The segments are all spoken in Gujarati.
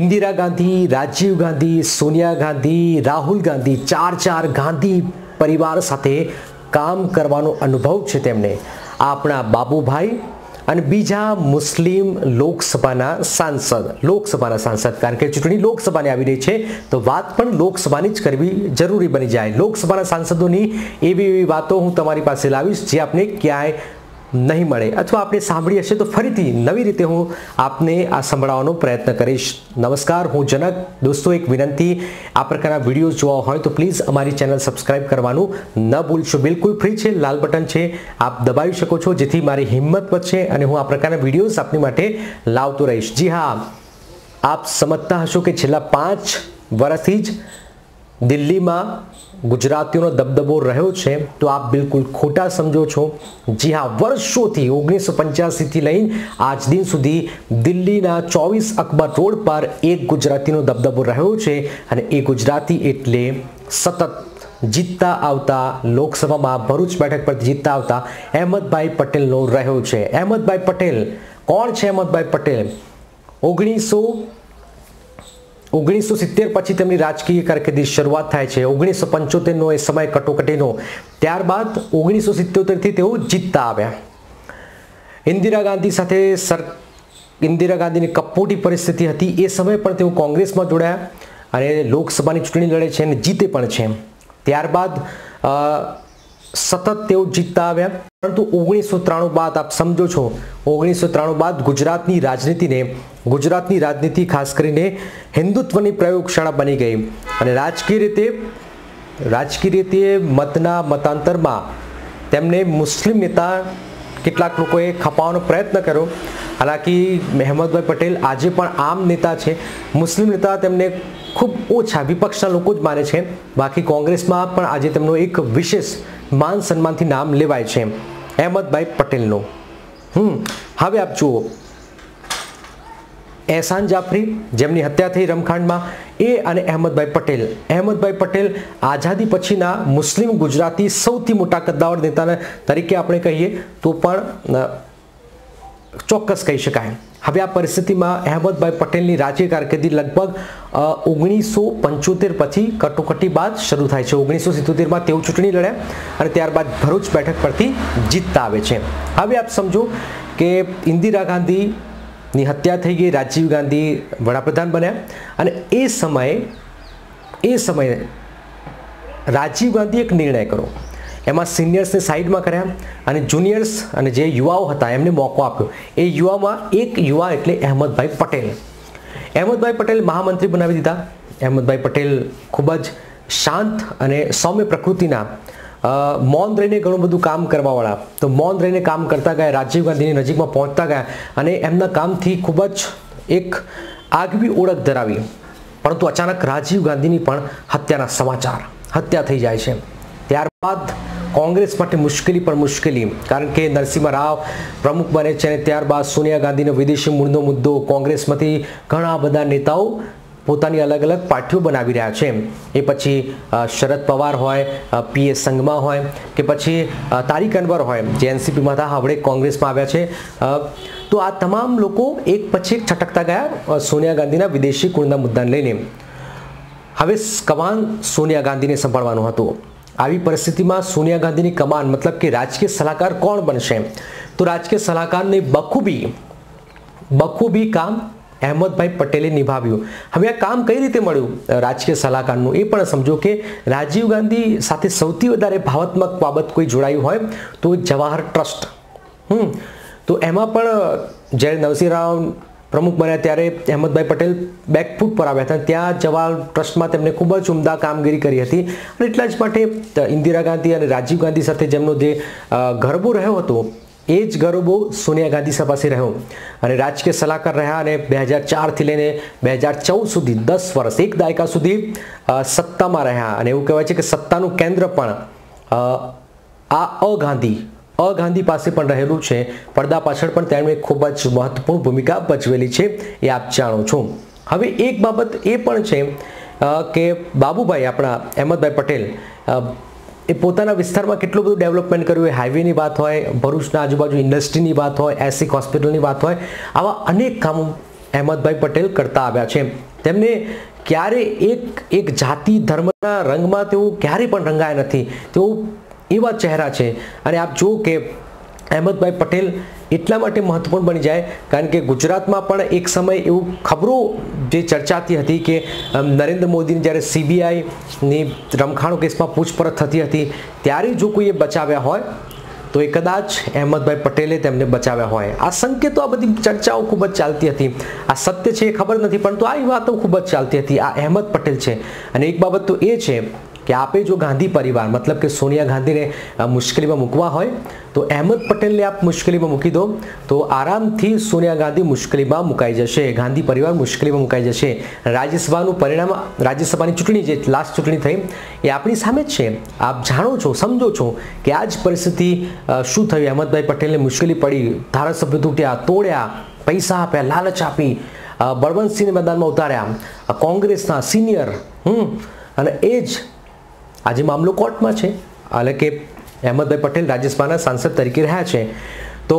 ઇન્દિરા ગાંધી, રાજીવ ગાંધી, સોનિયા ગાંધી, રાહુલ ગાંધી ચાર ચાર ગાંધી પરિવાર સાથે કામ કરવાનો અનુભવ છે તેમને આપણા બાબુભાઈ અને બીજા મુસ્લિમ લોકસભાના સાંસદ લોકસભાના સાંસદ. કારણ કે ચૂંટણી લોકસભાની આવી રહી છે, તો વાત પણ લોકસભાની જ કરવી જરૂરી બની જાય. લોકસભાના સાંસદોની એવી એવી વાતો હું તમારી પાસે લાવીશ, જે આપને ક્યાંય નહીં મળે. અથવા આપણે સાંભળી હશે તો ફરીથી નવી રીતે હું આપને આ સંભળાવવાનો પ્રયત્ન કરીશ. નમસ્કાર, હું જનક. દોસ્તો, એક વિનંતી. આ પ્રકારના વીડિયો જોવા હોય તો પ્લીઝ અમારી ચેનલ સબસ્ક્રાઇબ કરવાનું ન ભૂલશો. બિલકુલ ફ્રી છે, લાલ બટન છે. આપ દબાવી શકો છો, જેથી મારી હિંમત વધશે અને હું આ પ્રકારના વિડીયોઝ આપની માટે લાવતો રહીશ. જી હા, આપ સમજતા હશો કે છેલ્લા પાંચ વર્ષથી જ દિલ્હીમાં ગુજરાતીઓનો દબદબો રહ્યો છે, તો આપ બિલકુલ ખોટા સમજો છો. જી હા, વર્ષોથી ઓગણીસો પંચ્યાસીથી લઈને આજ દિન સુધી દિલ્હીના ચોવીસ અકબર રોડ પર એક ગુજરાતીનો દબદબો રહ્યો છે અને એ ગુજરાતી એટલે સતત જીતતા આવતા લોકસભામાં ભરૂચ બેઠક પર જીતતા આવતા અહેમદભાઈ પટેલનો રહ્યો છે. અહેમદભાઈ પટેલ કોણ છે? અહેમદભાઈ પટેલ ઓગણીસો ઓગણીસો સિત્તેર પછી તેમની રાજકીય કારકિર્દી શરૂઆત થાય છે. ઓગણીસો પંચોતેરનો એ સમય કટોકટીનો. ત્યારબાદ ઓગણીસો સિત્તોતેરથી તેઓ જીતતા આવ્યા. ઇન્દિરા ગાંધી સાથે સર, ઇન્દિરા ગાંધીની કપોટી પરિસ્થિતિ હતી. એ સમયે પણ તેઓ કોંગ્રેસમાં જોડાયા અને લોકસભાની ચૂંટણી લડે છે અને જીતે પણ છે. ત્યારબાદ સતત તેઓ જીતતા આવ્યા પરંતુ ઓગણીસો ત્રાણું બાદ આપ સમજો છો, ઓગણીસો ત્રાણું બાદ ગુજરાતની રાજનીતિને, ગુજરાતની રાજનીતિ ખાસ કરીને હિન્દુત્વની પ્રયોગશાળા બની ગઈ. અને રાજકીય રીતે રાજકીય રીતે મતના મતાંતરમાં તેમને મુસ્લિમ નેતા કેટલાક લોકોએ ખપાવવાનો પ્રયત્ન કર્યો. હાલાકી મહેમદભાઈ પટેલ આજે પણ આમ નેતા છે. મુસ્લિમ નેતા તેમને ખૂબ ઓછા વિપક્ષના લોકો જ માને છે. બાકી કોંગ્રેસમાં પણ આજે તેમનો એક વિશેષ માન સન્માનથી નામ લેવાય છે અહેમદભાઈ પટેલનું. હમ, હવે આપ જુઓ. એહસાન જાફરી, જેમની હત્યા થઈ રમખાંડમાં એ અને અહેમદભાઈ પટેલ. અહેમદભાઈ પટેલ આઝાદી પછીના મુસ્લિમ ગુજરાતી સૌથી મોટા કદ્દાવર નેતા તરીકે આપણે કહીએ તો પણ ચોક્કસ કહી શકાય. હવે આ પરિસ્થિતિમાં અહેમદભાઈ પટેલની રાજકીય કારકિર્દી લગભગ ઓગણીસો પંચોતેર પછી કટોકટી બાદ શરૂ થાય છે. ઓગણીસો સિત્તોતેરમાં તેઓ ચૂંટણી લડ્યા અને ત્યારબાદ ભરૂચ બેઠક પરથી જીતતા આવે છે. હવે આપ સમજો કે ઇન્દિરા ગાંધીની હત્યા થઈ ગઈ, રાજીવ ગાંધી વડાપ્રધાન બન્યા અને એ સમયે એ સમયે રાજીવ ગાંધી એક નિર્ણય કરો. એમાં સિનિયર્સને સાઈડમાં કર્યા અને જુનિયર્સ અને જે યુવાઓ હતા એમને મોકો આપ્યો. એ યુવામાં એક યુવા એટલે અહેમદભાઈ પટેલ. અહેમદભાઈ પટેલ મહામંત્રી બનાવી દીધા. અહેમદભાઈ પટેલ ખૂબ જ શાંત અને સૌમ્ય પ્રકૃતિના મૌન રહીને ઘણું બધું કામ કરવાવાળા. તો મૌન રહીને કામ કરતા ગયા, રાજીવ ગાંધીની નજીકમાં પહોંચતા ગયા અને એમના કામથી ખૂબ જ એક આગવી ઓળખ ધરાવી. પરંતુ અચાનક રાજીવ ગાંધીની પણ હત્યાના સમાચાર, હત્યા થઈ જાય છે. ત્યારબાદ કોંગ્રેસ માટે મુશ્કેલી પણ મુશ્કેલી. કારણ કે નરસિંહ રાવ પ્રમુખ બને છે અને ત્યારબાદ સોનિયા ગાંધીનો વિદેશી મૂળનો મુદ્દો કોંગ્રેસમાંથી ઘણા બધા નેતાઓ પોતાની અલગ અલગ પાર્ટીઓ બનાવી રહ્યા છે. એ પછી શરદ પવાર હોય પીએ સંઘમાં હોય કે પછી તારીક અનવર હોય, જે એનસીપીમાં હતા હવે કોંગ્રેસમાં આવ્યા છે. તો આ તમામ લોકો એક પછી એક છટકતા ગયા સોનિયા ગાંધીના વિદેશી કુળના મુદ્દાને લઈને. હવે કમાન સોનિયા ગાંધીને સંભાળવાનું હતું. આવી પરિસ્થિતિમાં સોનિયા ગાંધીની કમાન, મતલબ કે રાજકીય સલાહકાર કોણ બનશે? તો રાજકીય સલાહકારની બખૂબી બખૂબી કામ અહેમદભાઈ પટેલે નિભાવ્યું. હવે આ કામ કઈ રીતે મળ્યું? રાજકીય સલાહકારનું એ પણ સમજો કે રાજીવ ગાંધી સાથે સૌથી વધારે ભાવાત્મક બાબત કોઈ જોડાયું હોય તો જવાહર ટ્રસ્ટ. હમ, તો એમાં પણ જ્યારે નરસિંહરાવ પ્રમુખ બન્યા ત્યારે અહેમદભાઈ પટેલ બેકફૂટ પર આવ્યા હતા. ત્યાં જવાહર ટ્રસ્ટમાં તેમણે ખૂબ જ ઉમદા કામગીરી કરી હતી. અને એટલા જ માટે ઇન્દિરા ગાંધી અને રાજીવ ગાંધી સાથે જેમનો જે ગરબો રહ્યો હતો, એ જ ગરબો સોનિયા ગાંધી પાસે રહ્યો. અને રાજકીય સલાહકાર રહ્યા અને બે હજાર ચારથી લઈને બે હજાર ચૌદ સુધી, દસ વર્ષ, એક દાયકા સુધી સત્તામાં રહ્યા. અને એવું કહેવાય છે કે સત્તાનું કેન્દ્ર પણ આ અગાંધી અગાંધી પાસે પણ રહેલું છે. પડદા પાછળ પણ તેમણે ખૂબ જ મહત્વપૂર્ણ ભૂમિકા ભજવેલી છે. એ આપ જાણો છો. હવે એક બાબત એ પણ છે કે બાબુભાઈ આપણા અહેમદભાઈ પટેલ એ પોતાના વિસ્તારમાં કેટલું બધું ડેવલપમેન્ટ કર્યું હોય હાઈવેની વાત હોય, ભરૂચના આજુબાજુ ઇન્ડસ્ટ્રીની વાત હોય, એસિક હોસ્પિટલની વાત હોય, આવા અનેક કામો અહેમદભાઈ પટેલ કરતા આવ્યા છે. તેમને ક્યારે એક એક જાતિ ધર્મના રંગમાં તેઓ ક્યારેય પણ રંગાયા નથી. તેઓ એવા ચહેરા છે. અને આપ જુઓ કે અહેમદભાઈ પટેલ એટલા માટે મહત્વપૂર્ણ બની જાય, કારણ કે ગુજરાતમાં પણ એક સમય એવું ખબરો જે ચર્ચાતી હતી કે નરેન્દ્ર મોદીની જ્યારે સીબીઆઈની રમખાણો કેસમાં પૂછપરછ થતી હતી, ત્યારે જો કોઈએ બચાવ્યા હોય, તો એ કદાચ અહેમદભાઈ પટેલે તેમને બચાવ્યા હોય. આ સંકેતો, આ બધી ચર્ચાઓ ખૂબ જ ચાલતી હતી. આ સત્ય છે એ ખબર નથી, પરંતુ આ વાતો ખૂબ જ ચાલતી હતી. આ અહેમદ પટેલ છે. અને એક બાબત તો એ છે કે આપે જો ગાંધી પરિવાર, મતલબ કે સોનિયા ગાંધીને મુશ્કેલીમાં મૂકવા હોય, તો અહેમદ પટેલને આપ મુશ્કેલીમાં મૂકી દો, તો આરામથી સોનિયા ગાંધી મુશ્કેલીમાં મુકાઈ જશે, ગાંધી પરિવાર મુશ્કેલીમાં મુકાઈ જશે. રાજ્યસભાનું પરિણામ, રાજ્યસભાની ચૂંટણી જે લાસ્ટ ચૂંટણી થઈ, એ આપણી સામે જ છે. આપ જાણો છો, સમજો છો કે આ જ પરિસ્થિતિ શું થયું? અહેમદભાઈ પટેલને મુશ્કેલી પડી, ધારાસભ્ય તૂટ્યા, તોડ્યા, પૈસા આપ્યા, લાલચ આપી બળવંતસિંહને મેદાનમાં ઉતાર્યા કોંગ્રેસના સિનિયર, હમ, અને એ જ આજે મામલો કોર્ટમાં છે. એટલે કે અહેમદભાઈ પટેલ રાજ્યસભાના સાંસદ તરીકે રહ્યા છે. તો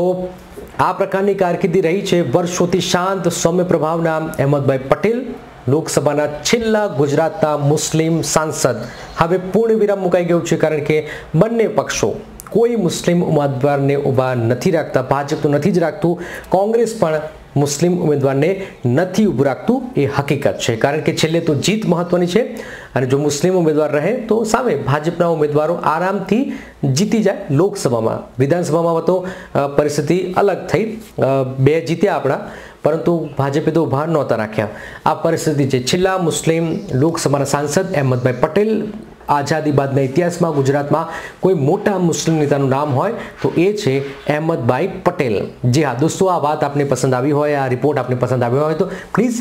આ પ્રકારની કારકિર્દી રહી છે. વર્ષોથી શાંત, સૌમ્ય પ્રભાવના અહેમદભાઈ પટેલ લોકસભાના છેલ્લા ગુજરાતના મુસ્લિમ સાંસદ. હવે પૂર્ણ વિરામ મુકાઈ ગયું છે કારણ કે બંને પક્ષો કોઈ મુસ્લિમ ઉમેદવારને ઊભા નથી રાખતા ભાજપ તો નથી જ રાખતું. કોંગ્રેસ પણ મુસ્લિમ ઉમેદવારને નથી ઊભું રાખતું એ હકીકત છે. કારણ કે છેલ્લે તો જીત મહત્વની છે અને જો મુસ્લિમ ઉમેદવાર રહે તો સામે ભાજપના ઉમેદવારો આરામથી જીતી જાય લોકસભામાં. વિધાનસભામાં તો પરિસ્થિતિ અલગ થઈ. બે જીત્યા આપણા, પરંતુ ભાજપે તો ઊભા નહોતા રાખ્યા. આ પરિસ્થિતિ છે. છેલ્લા મુસ્લિમ લોકસભાના સાંસદ અહેમદભાઈ પટેલ આઝાદી બાદના ઇતિહાસમાં ગુજરાતમાં કોઈ મોટા મુસ્લિમ નેતાનું નામ હોય તો એ છે અહેમદભાઈ પટેલ. જી હા, દોસ્તો, આ વાત આપને પસંદ આવી હોય, આ રિપોર્ટ આપને પસંદ આવ્યો હોય તો પ્લીઝ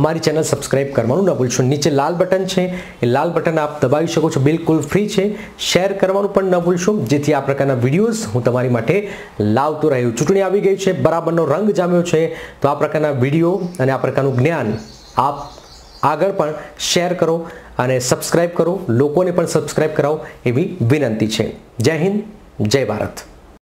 અમારી ચેનલ સબસ્ક્રાઇબ કરવાનું ન ભૂલશો. નીચે લાલ બટન છે, એ લાલ બટન આપ દબાવી શકો છો, બિલકુલ ફ્રી છે. શેર કરવાનું પણ ન ભૂલશો. જેથી આ પ્રકારના વિડીયોઝ હું તમારી માટે લાવતો રહ્યું. ચૂંટણી આવી ગઈ છે, બરાબરનો રંગ જામ્યો છે, તો આ પ્રકારના વીડિયો અને આ પ્રકારનું જ્ઞાન આપ આગળ પણ શેર કરો. અને સબસ્ક્રાઈબ કરો. લોકોને પણ સબસ્ક્રાઈબ કરાવો એવી વિનંતી છે. જય હિન્દ જય ભારત.